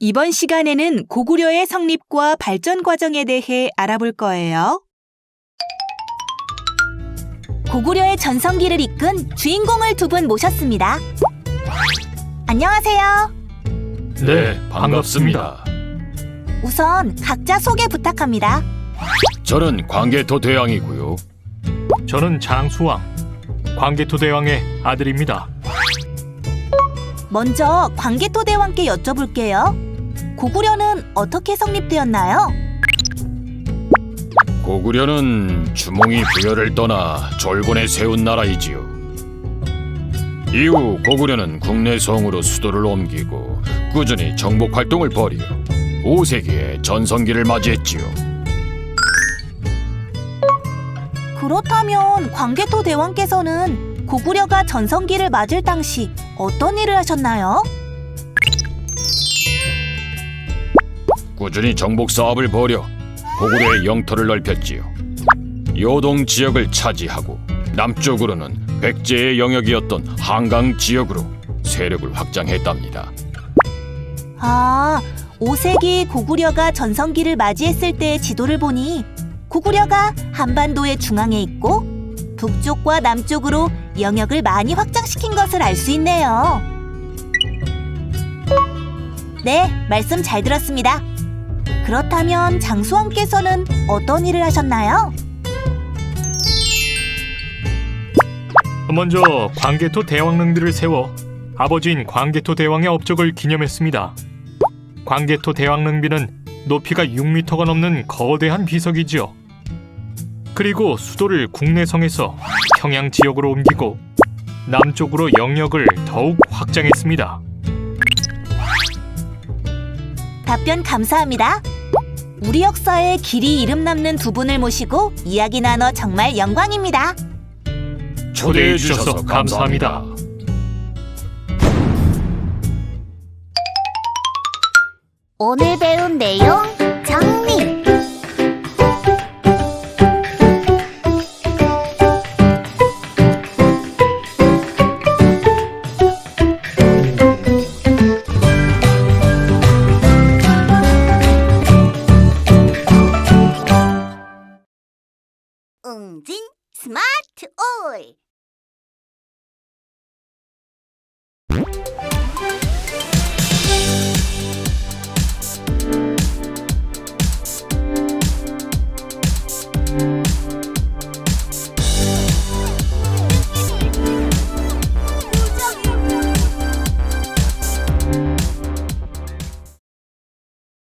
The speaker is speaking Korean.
이번 시간에는 고구려의 성립과 발전 과정에 대해 알아볼 거예요. 고구려의 전성기를 이끈 주인공을 두 분 모셨습니다. 안녕하세요. 네, 반갑습니다. 우선 각자 소개 부탁합니다. 저는 광개토 대왕이고요. 저는 장수왕, 광개토 대왕의 아들입니다. 먼저 광개토 대왕께 여쭤볼게요. 고구려는 어떻게 성립되었나요? 고구려는 주몽이 부여를 떠나 졸곤에 세운 나라이지요. 이후 고구려는 국내 성으로 수도를 옮기고 꾸준히 정복 활동을 벌여 5세기에 전성기를 맞이했지요. 그렇다면 광개토 대왕께서는 고구려가 전성기를 맞을 당시 어떤 일을 하셨나요? 꾸준히 정복 사업을 벌여 고구려의 영토를 넓혔지요. 요동 지역을 차지하고 남쪽으로는 백제의 영역이었던 한강 지역으로 세력을 확장했답니다. 아, 5세기 고구려가 전성기를 맞이했을 때의 지도를 보니 고구려가 한반도의 중앙에 있고 북쪽과 남쪽으로 영역을 많이 확장시킨 것을 알 수 있네요. 네, 말씀 잘 들었습니다. 그렇다면 장수왕께서는 어떤 일을 하셨나요? 먼저 광개토 대왕릉들을 세워 아버지인 광개토 대왕의 업적을 기념했습니다. 광개토 대왕릉비는 높이가 6m가 넘는 거대한 비석이지요. 그리고 수도를 국내성에서 평양 지역으로 옮기고 남쪽으로 영역을 더욱 확장했습니다. 답변 감사합니다. 우리 역사에 길이 이름 남는 두 분을 모시고 이야기 나눠 정말 영광입니다. 초대해 주셔서 감사합니다. 오늘 배운 내용 정리. 웅진 스마트 올.